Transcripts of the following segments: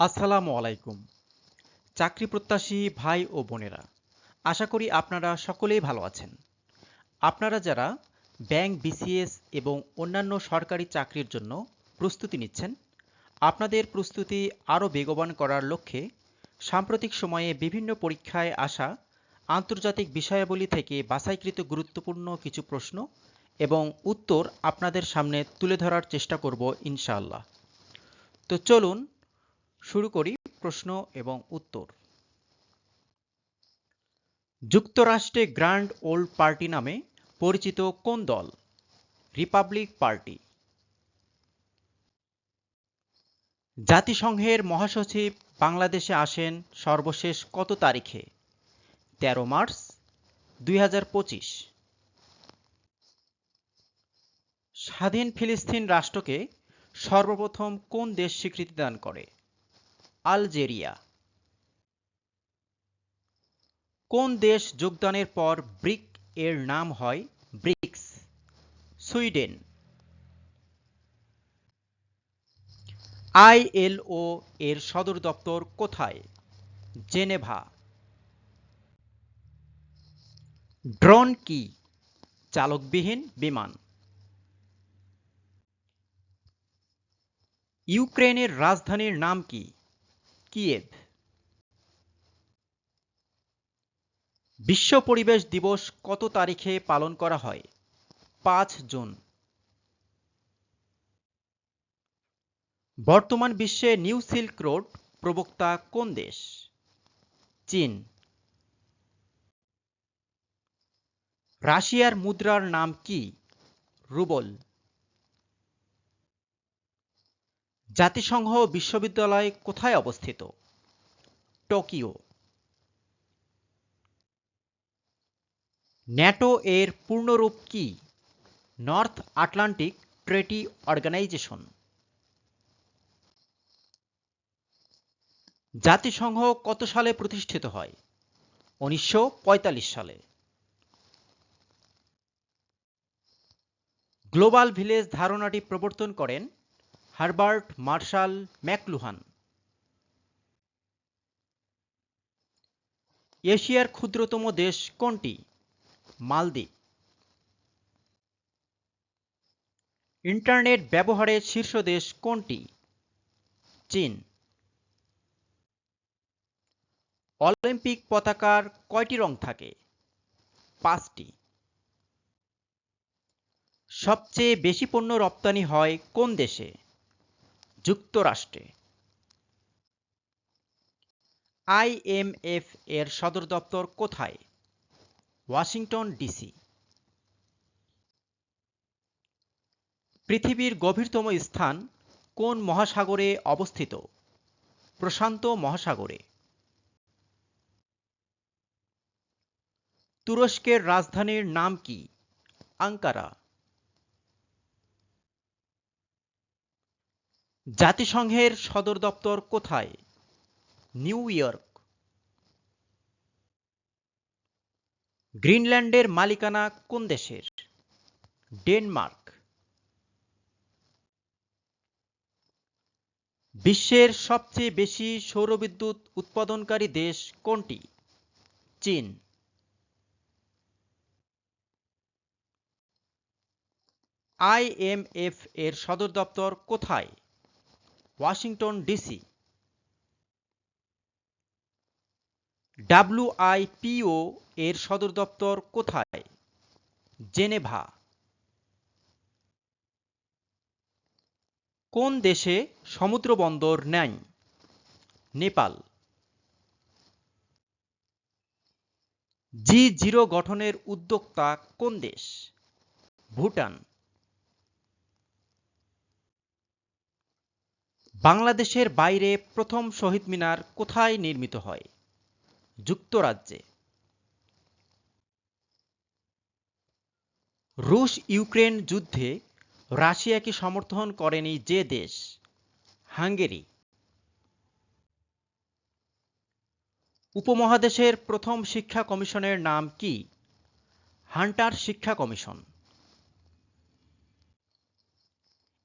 আসসালামু আলাইকুম। চাকরি প্রত্যাশী ভাই ও বোনেরা, আশা করি আপনারা সকলেই ভালো আছেন। আপনারা যারা ব্যাংক, বিসিএস এবং অন্যান্য সরকারি চাকরির জন্য প্রস্তুতি নিচ্ছেন, আপনাদের প্রস্তুতি আরও বেগবান করার লক্ষ্যে সাম্প্রতিক সময়ে বিভিন্ন পরীক্ষায় আসা আন্তর্জাতিক বিষয়াবলী থেকে বাছাইকৃত গুরুত্বপূর্ণ কিছু প্রশ্ন এবং উত্তর আপনাদের সামনে তুলে ধরার চেষ্টা করব ইনশাআল্লাহ। তো চলুন শুরু করি প্রশ্ন এবং উত্তর। যুক্তরাষ্ট্রে গ্র্যান্ড ওল্ড পার্টি নামে পরিচিত কোন দল? Republic Party. জাতিসংঘের মহাসচিব বাংলাদেশে আসেন সর্বশেষ কত তারিখে? তেরো মার্চ দুই হাজার পঁচিশ। স্বাধীন ফিলিস্তিন রাষ্ট্রকে সর্বপ্রথম কোন দেশ স্বীকৃতি দান করে? আলজেরিয়া। কোন দেশ যোগদানের পর ব্রিক এর নাম হয় ব্রিক্স? সুইডেন। আইএলও এর সদর দপ্তর কোথায়? জেনেভা। ড্রোন কি? চালকবিহীন বিমান। ইউক্রেনের রাজধানীর নাম কি? কিয়েভ বিশ্ব পরিবেশ দিবস কত তারিখে পালন করা হয়? পাঁচ জুন। বর্তমান বিশ্বে নিউ সিল্ক রোড প্রবক্তা কোন দেশ? চীন। রাশিয়ার মুদ্রার নাম কি? রুবল। জাতিসংঘ বিশ্ববিদ্যালয় কোথায় অবস্থিত? টোকিও। ন্যাটো এর পূর্ণরূপ কি? North Atlantic Treaty Organization. জাতিসংঘ কত সালে প্রতিষ্ঠিত হয়? উনিশশো পঁয়তাল্লিশ সালে। গ্লোবাল ভিলেজ ধারণাটি প্রবর্তন করেন হারবার্ট মার্শাল ম্যাকলুহান। এশিয়ার ক্ষুদ্রতম দেশ কোনটি? মালদ্বীপ। ইন্টারনেট ব্যবহারের শীর্ষ দেশ কোনটি? চীন। অলিম্পিক পতাকার কয়টি রং থাকে? পাঁচটি। সবচেয়ে বেশি পণ্য রপ্তানি হয় কোন দেশে? যুক্তরাষ্ট্রে। আইএমএফ এর সদর দপ্তর কোথায়? Washington, DC. পৃথিবীর গভীরতম স্থান কোন মহাসাগরে অবস্থিত? প্রশান্ত মহাসাগরে। তুরস্কের রাজধানীর নাম কি? আঙ্কারা। জাতিসংঘের সদর দপ্তর কোথায়? New York. গ্রিনল্যান্ডের মালিকানা কোন দেশের? ডেনমার্ক। বিশ্বের সবচেয়ে বেশি সৌরবিদ্যুৎ উৎপাদনকারী দেশ কোনটি? চীন। আইএমএফ এর সদর দপ্তর কোথায়? ওয়াশিংটন ডিসি ডাব্লুআইপিও এর সদর দপ্তর কোথায়? জেনেভা। কোন দেশে সমুদ্র বন্দর নেই? নেপাল। জি জিরো গঠনের উদ্যোক্তা কোন দেশ? ভুটান। বাংলাদেশের বাইরে প্রথম শহীদ মিনার কোথায় নির্মিত হয়? যুক্তরাজ্যে। রুশ ইউক্রেন যুদ্ধে রাশিয়াকে সমর্থন করেনি যে দেশ, হাঙ্গেরি। উপমহাদেশের প্রথম শিক্ষা কমিশনের নাম কি? হান্টার শিক্ষা কমিশন।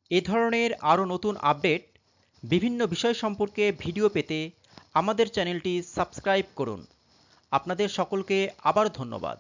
এ ধরনের আরও নতুন আপডেট বিভিন্ন বিষয় সম্পর্কে ভিডিও পেতে আমাদের চ্যানেলটি সাবস্ক্রাইব করুন। আপনাদের সকলকে আবার ধন্যবাদ।